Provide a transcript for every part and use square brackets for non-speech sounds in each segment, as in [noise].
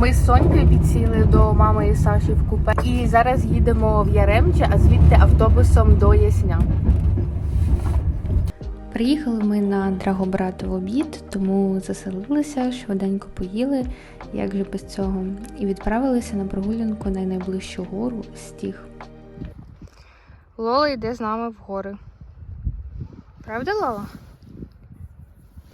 Ми з Сонькою підсіли до мами і Саші в купе. І зараз їдемо в Яремче, а звідти автобусом до Ясня. Приїхали ми на Драгобрат в обід, тому заселилися, швиденько поїли, як же без цього, і відправилися на прогулянку на найближчу гору Стіг. Лола йде з нами в гори. Правда, Лола?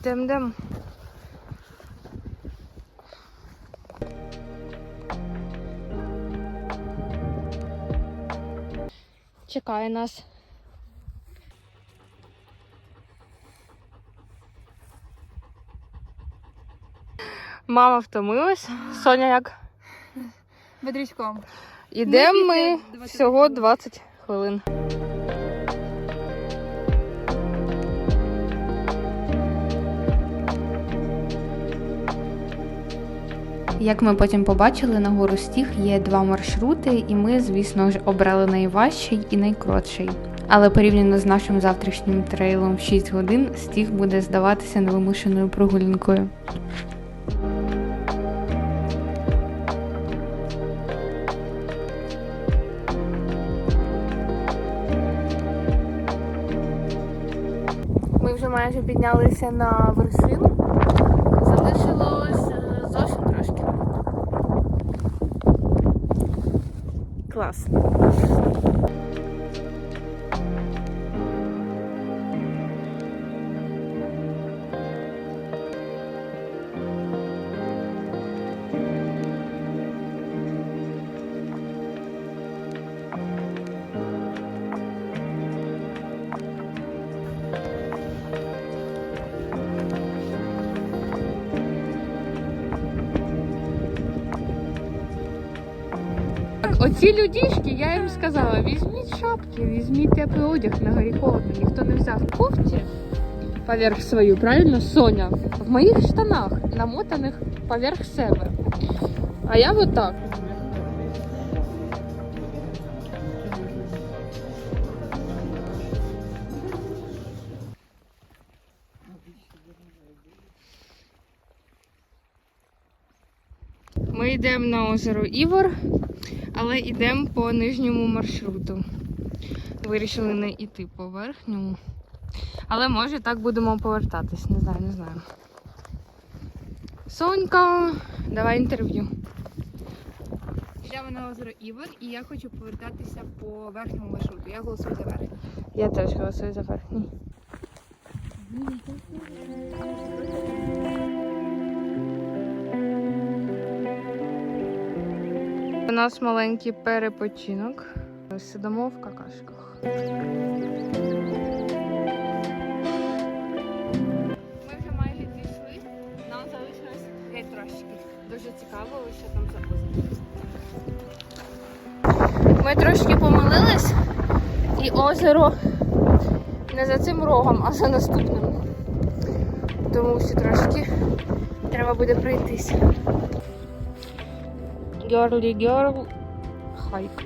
Йдем, Чекає нас. Мама втомилась. Соня як? Бодрячком. Ідемо Ми ми після 20 всього 20 хвилин. Як ми потім побачили, на гору Стіг є два маршрути, і ми, звісно ж, обрали найважчий і найкоротший. Але порівняно з нашим завтрашнім трейлом в 6 годин, Стіг буде здаватися невимушеною прогулянкою. Ми вже майже піднялися на вершину. Залишилось е, зовсім трошки. Клас. Оці людішки, я їм сказала, візьміть шапки, візьміть теплий одяг на горі холодно. Ніхто не взяв кофті поверх свою, правильно, Соня? В моїх штанах, намотаних поверх себе. А я вот так. Ми йдемо на озеро Івор, але йдемо по нижньому маршруту. Вирішили не йти по верхньому. Але може так будемо повертатись, не знаю, не знаю. Сонька, давай інтерв'ю. Йдемо на озеро Івор, і я хочу повертатися по верхньому маршруту. Я голосую за верхній. Я теж голосую за верхній. Нас маленький перепочинок. Сидимо в какашках. Ми вже майже дійшли. Нам залишилось геть трошки. Дуже цікаво, що там за озеро. Ми трошки помилились, і озеро не за цим рогом, а за наступним. Тому що трошки треба буде пройтися. Girly girl hike.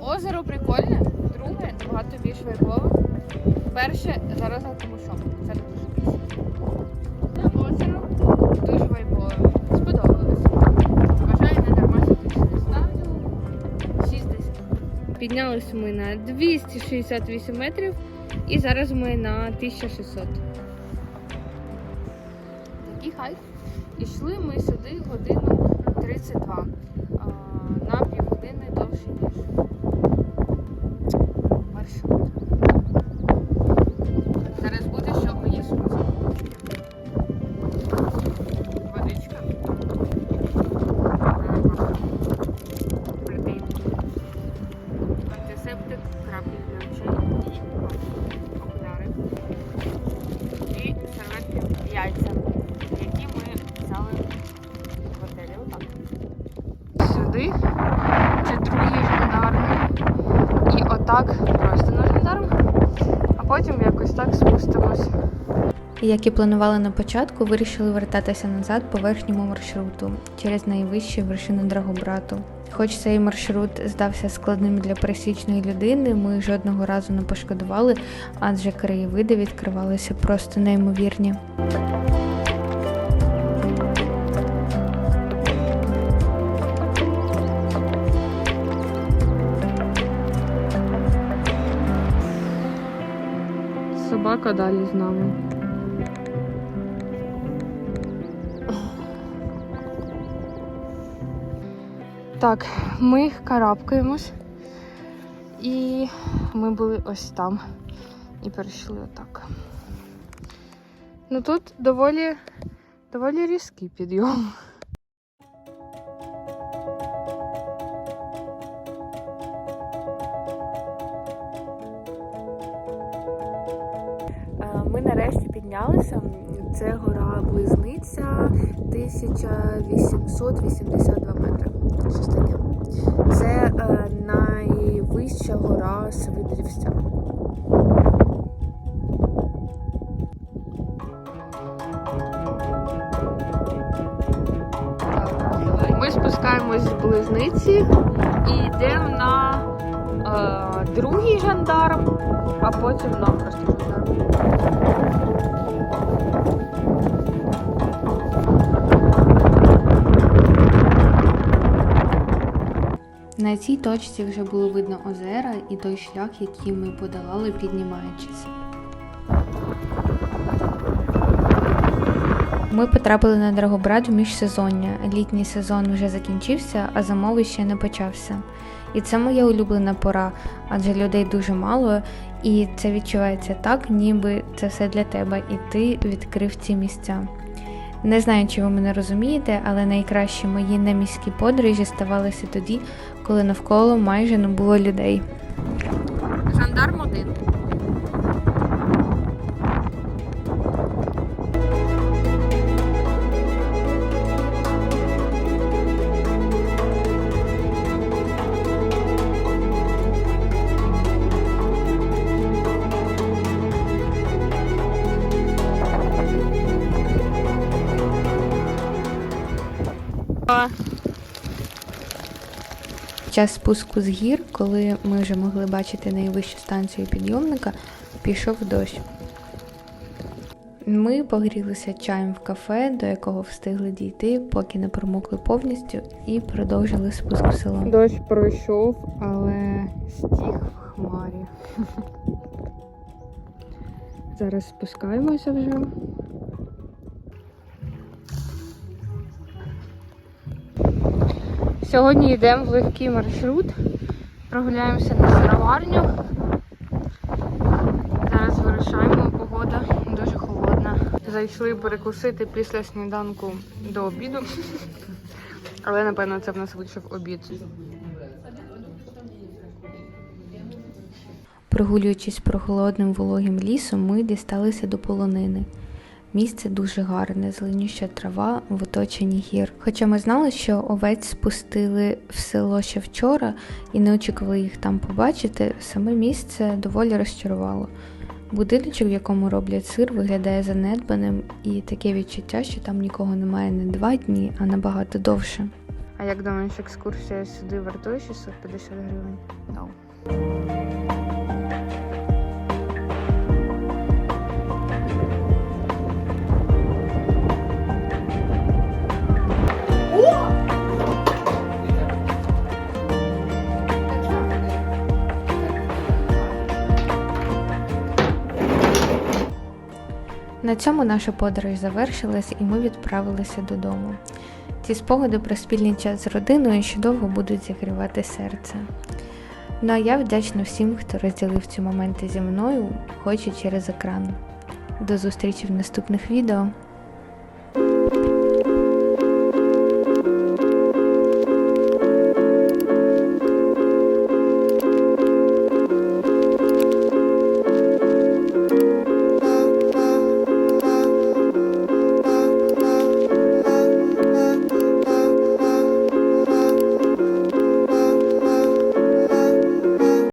Озеро прикольне, друге, набагато більш вайбове. Перше, зараз тому що це дуже. Озеро дуже Піднялися ми на 268 метрів і зараз ми на 1600. Такий хайк. Ішли ми сюди годину 32. А, на півгодини довше, ніж І отак просто жандарм. А потім якось так спустимось. Як і планували на початку, вирішили вертатися назад по верхньому маршруту через найвищі вершини Драгобрату. Хоч цей маршрут здався складним для пересічної людини, ми жодного разу не пошкодували, адже краєвиди відкривалися просто неймовірні. Собака далі з нами. Так, ми карабкаємось. І ми були ось там. І перейшли отак. Ну тут доволі, доволі різкий підйом. Ми нарешті піднялися. Це гора Близниця 1882 метри. Щось таке. Це е, найвища гора Свидрівця. Ми спускаємось з близниці і йдемо на е, другий жандарм, а потім на просто жандарм. На цій точці вже було видно озера і той шлях, який ми подолали, піднімаючись. Ми потрапили на Драгобрат в міжсезоння. Літній сезон вже закінчився, а зимовий ще не почався. І це моя улюблена пора, адже людей дуже мало, і це відчувається так, ніби це все для тебе, і ти відкрив ці місця. Не знаю, чи ви мене розумієте, але найкращі мої неміські подорожі ставалися тоді, коли навколо майже не було людей. Жандарм один. Час спуску з гір, коли ми вже могли бачити найвищу станцію підйомника, пішов дощ. Ми погрілися чаєм в кафе, до якого встигли дійти, поки не промокли повністю, і продовжили спуск в село. Дощ пройшов, але стіг в хмарі. [laughs] Зараз спускаємося вже. Сьогодні йдемо в легкий маршрут. Прогуляємося на сироварню. Зараз вирушаємо, погода дуже холодна. Зайшли перекусити після сніданку до обіду. Але напевно це в нас вийшов обід. Прогулюючись прохолодним вологим лісом, ми дісталися до полонини. Місце дуже гарне, зеленюща трава в оточенні гір. Хоча ми знали, що овець спустили в село ще вчора і не очікували їх там побачити, саме місце доволі розчарувало. Будиночок, в якому роблять сир, виглядає занедбаним, і таке відчуття, що там нікого немає не два дні, а набагато довше. А як думаєш, екскурсія сюди вартує 650 гривень? No. На цьому наша подорож завершилась і ми відправилися додому. Ці спогади про спільний час з родиною ще довго будуть зігрівати серце. Ну а я вдячна всім, хто розділив ці моменти зі мною, хоч і через екран. До зустрічі в наступних відео!